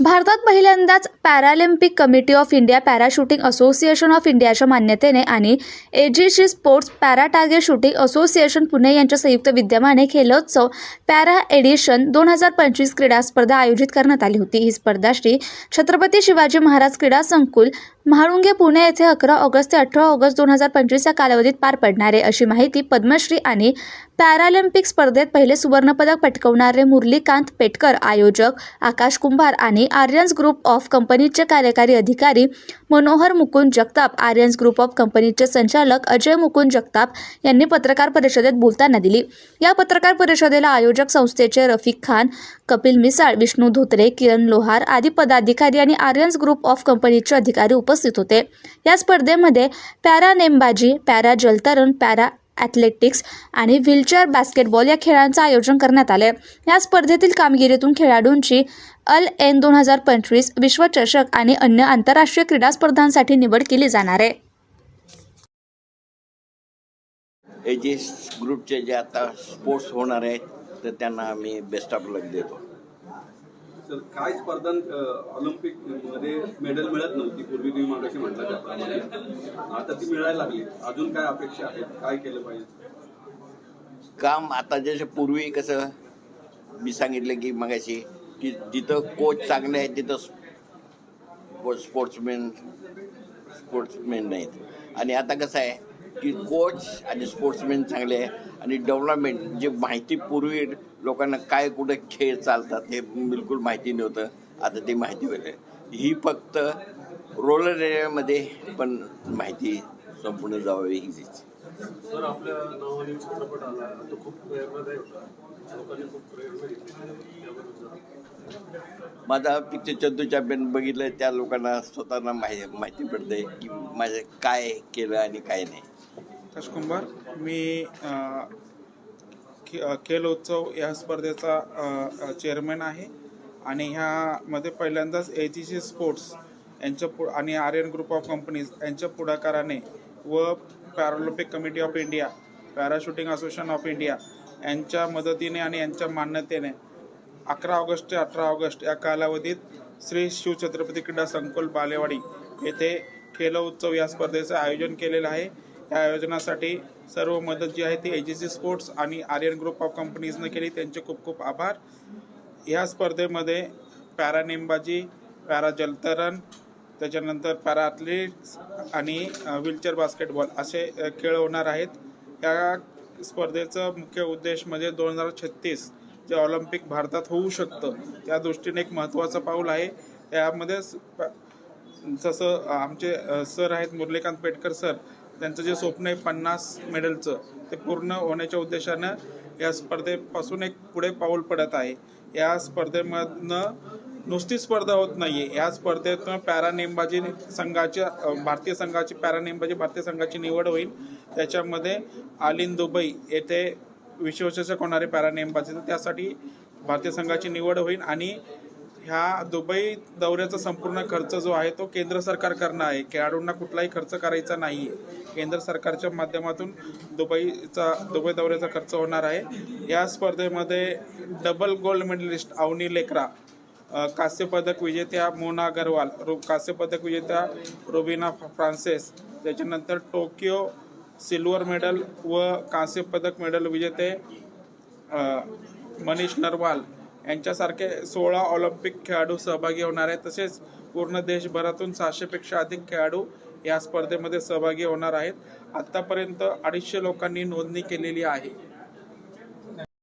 भारतात पहिल्यांदाच Paralympic committee of India para shooting association of इंडियाच्या मान्यतेने आणि AGC sports para target shooting association Pune यांच्या संयुक्त विद्यमाने खेलोत्सव पॅरा एडिशन दोन हजार पंचवीस क्रीडा स्पर्धा आयोजित करण्यात आली होती. ही स्पर्धा श्री छत्रपती शिवाजी महाराज क्रीडा संकुल म्हाळुंगे पुणे येथे अकरा ऑगस्ट ते अठरा ऑगस्ट दोन हजार पंचवीस या कालावधीत पार पडणारे अशी माहिती पद्मश्री आणि पॅरालिम्पिक स्पर्धेत पहिले सुवर्णपदक पटकवणारे मुरलीकांत पेटकर आयोजक आकाश कुंभार आणि आर्यन्स ग्रुप ऑफ कंपनीचे कार्यकारी अधिकारी Manohar Mukund Jagtap Aryans group of कंपनीचे संचालक अजय मुकुंद जगताप यांनी पत्रकार परिषदेत बोलताना दिली. या पत्रकार परिषदेला आयोजक संस्थेचे रफिक खान कपिल मिसाळ विष्णू धोत्रे किरण लोहार आदी पदाधिकारी आणि आर्यन्स ग्रुप ऑफ कंपनीचे अधिकारी उपस्थित होते. या स्पर्धेमध्ये पॅरा नेमबाजी पॅरा जलतरण पॅरा ॲथलेटिक्स आणि व्हीलचेअर बास्केटबॉल या खेळांचं आयोजन करण्यात आले. या स्पर्धेतील कामगिरीतून खेळाडूंची अल एन दोन हजार पंचवीस विश्वचषक आणि अन्य आंतरराष्ट्रीय क्रीडा स्पर्धांसाठी निवड केली जाणार आहे. एजीस ग्रुपचे जे आता स्पोर्ट्स होणार आहेत तर त्यांना आम्ही बेस्ट ऑफ लक देतो. सर काय स्पर्धा ऑलिम्पिकमध्ये मेडल मिळत नव्हती? पूर्वी तुम्ही मागाशी म्हटलं त्याप्रमाणे. आता ती मिळायला लागली. अजून काय अपेक्षा आहेत? काय केलं पाहिजे? काम आता जसे पूर्वी कसं मी सांगितलं की मगाशी की जिथं कोच चांगले आहेत तिथं स्पोर्ट्समॅन स्पोर्ट्समॅन नाहीत. आणि आता कसं आहे की कोच आणि स्पोर्ट्समॅन चांगले आहे आणि डेव्हलपमेंट जे माहिती पूर्वी लोकांना काय कुठे खेळ चालतात हे बिलकुल माहिती नव्हतं. आता ते माहिती होते ही फक्त रोलर एरियामध्ये पण माहिती संपूर्ण जावावी हीच. सर आपल्या नावाने चित्रपट आला. तो खूप प्रेरणादायक होता. लोकांनी खूप प्रेरणा घेतली. त्याबद्दल जरा. माझा पिक्चर चंदू चॅम्पियन बघितलं त्या लोकांना स्वतःला माहिती माहिती पडते की माझं काय केलं आणि काय नाही. कुंभार मी खे- खेल उत्सव या स्पर्धेचा चेअरमॅन आहे. आणि ह्यामध्ये पहिल्यांदाच ए जी सी स्पोर्ट्स यांच्या पु आणि आर्यन ग्रुप ऑफ कंपनीज यांच्या पुढाकाराने व Paralympic committee of India para shooting association of India यांच्या मदतीने आणि यांच्या मान्यतेने अकरा ऑगस्ट ते अठरा ऑगस्ट या कालावधीत श्री शिवछत्रपती क्रीडा संकुल बालेवाडी येथे खेलो उत्सव या स्पर्धेचं आयोजन केलेलं आहे. या आयोजनासाठी सर्व मदत जी आहे ती ए जी सी स्पोर्ट्स आणि आर्यन ग्रुप ऑफ कंपनीजनं केली. त्यांचे खूप खूप आभार. ह्या स्पर्धेमध्ये पॅरा नेमबाजी पॅरा जलतरण त्याच्यानंतर पॅरा ॲथलीट्स आणि व्हीलचेअर बास्केटबॉल असे खेळ होणार आहेत. या स्पर्धेचं मुख्य उद्देश म्हणजे दोन हजार छत्तीस जे ऑलिम्पिक भारतात होऊ शकतं त्या दृष्टीने एक महत्त्वाचं पाऊल आहे. यामध्ये प- जसं आमचे सर आहेत मुरलीकांत पेटकर सर त्यांचं जे स्वप्न आहे पन्नास मेडलचं ते पूर्ण होण्याच्या उद्देशानं या स्पर्धेपासून एक पुढे पाऊल पडत आहे. या स्पर्धेमधनं नुसती स्पर्धा होत नाही आहे या स्पर्धेतनं पॅरा नेमबाजी संघाच्या भारतीय संघाची पॅरा नेमबाजी भारतीय संघाची निवड होईल. त्याच्यामध्ये आलिन दुबई येथे विश्वचषक होणारे पॅरा नेमबाजी त्यासाठी भारतीय संघाची निवड होईल आणि ह्या दुबई दौऱ्याचा संपूर्ण खर्च जो आहे तो केंद्र सरकार करणं आहे. खेळाडूंना कुठलाही खर्च करायचा नाही आहे केंद्र सरकारच्या माध्यमातून दुबईचा दुबई दौऱ्याचा खर्च होणार आहे. या स्पर्धेमध्ये double gold medalist Avani Lekhara कांस्यपदक कांस्य पदक विजेत्या मोना अगरवाल रु कांस्य पदक विजेत्या रुबिना फ्रान्सेस त्याच्यानंतर टोकियो सिल्वर मेडल व कांस्य पदक मेडल विजेते मनीष नरवाल यांच्यासारखे सोळा ऑलिम्पिक खेळाडू सहभागी होणार आहेत. तसेच पूर्ण देशभरातून सहाशेपेक्षा अधिक खेळाडू या स्पर्धेमध्ये सहभागी होणार आहेत. आत्तापर्यंत अडीचशे लोकांनी नोंदणी केलेली आहे.